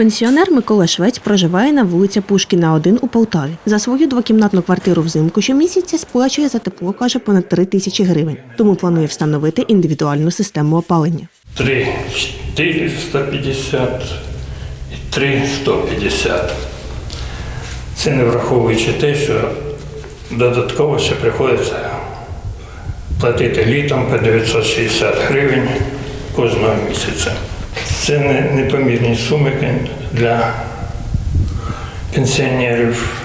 Пенсіонер Микола Швець проживає на вулиці Пушкіна 1 у Полтаві. За свою двокімнатну квартиру взимку щомісяця сплачує за тепло, каже, понад 3 тисячі гривень. Тому планує встановити індивідуальну систему опалення. 3 450 і 3 150. Це не враховуючи те, що додатково ще приходиться платити літом по 960 гривень кожного місяця. Це не- непомірні суми для пенсіонерів.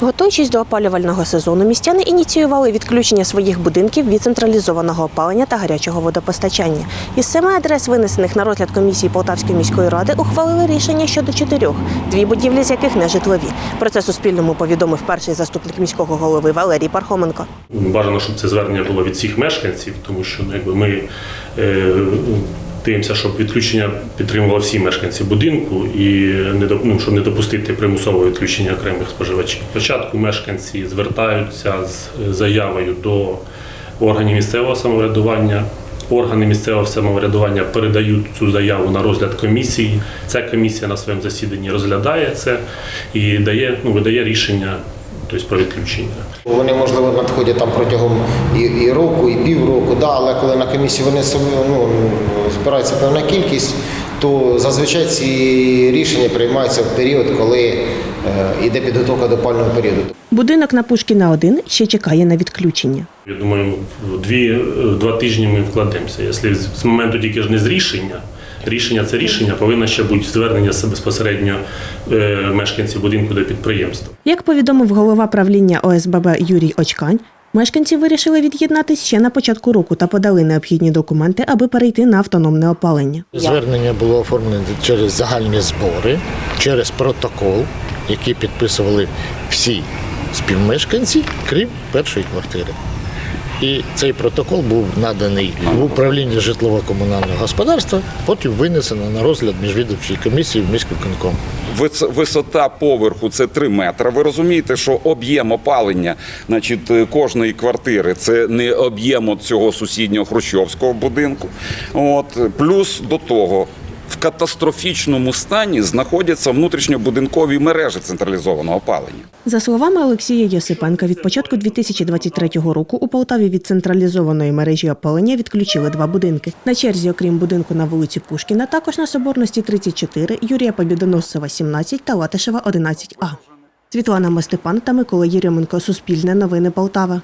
Готуючись до опалювального сезону, містяни ініціювали відключення своїх будинків від централізованого опалення та гарячого водопостачання. Із семи адрес, винесених на розгляд комісії Полтавської міської ради, ухвалили рішення щодо чотирьох, дві будівлі з яких не житлові. Про це Суспільному повідомив перший заступник міського голови Валерій Пархоменко. Бажано, щоб це звернення було від всіх мешканців, тому що ну, якби ми е, дивимося, щоб відключення підтримували всі мешканці будинку і не ну, щоб не допустити примусового відключення окремих споживачів. Спочатку мешканці звертаються з заявою до органів місцевого самоврядування. Органи місцевого самоврядування передають цю заяву на розгляд комісії. Ця комісія на своєму засіданні розглядає це і дає, ну, видає рішення тобто, про відключення. Вони, можливо, надходять там протягом і, і року, і півроку, да, але коли на комісії вони собі, ну, збирається певна кількість, то зазвичай ці рішення приймаються в період, коли е, йде підготовка до пального періоду. Будинок на Пушкіна 1 ще чекає на відключення. Я думаю, в дві-два тижні ми вкладемося. Якщо з з моменту тільки ж не з рішення, рішення це рішення, повинно ще бути звернення безпосередньо е, мешканців будинку до підприємства. Як повідомив голова правління ОСББ Юрій Очкань, мешканці вирішили від'єднатись ще на початку року та подали необхідні документи, аби перейти на автономне опалення. Звернення було оформлене через загальні збори, через протокол, який підписували всі співмешканці, крім першої квартири. І цей протокол був наданий в управління житлово-комунального господарства, потім винесено на розгляд міжвідомчої комісії в міськвиконком. Вис- Висота поверху це 3 метри. Ви розумієте, що об'єм опалення значить, е, кожної квартири це не об'єм цього сусіднього хрущовського будинку. От. Плюс до того. Катастрофічному стані знаходяться внутрішньобудинкові мережі централізованого опалення. За словами Олексія Йосипенка, від початку 2023 року у Полтаві від централізованої мережі опалення відключили два будинки. На черзі, окрім будинку на вулиці Пушкіна, також на Соборності 34, Юрія Побідоносцева 17 та Латишева 11А. Світлана Мостепан та Микола Єрьоменко. Суспільне новини Полтава.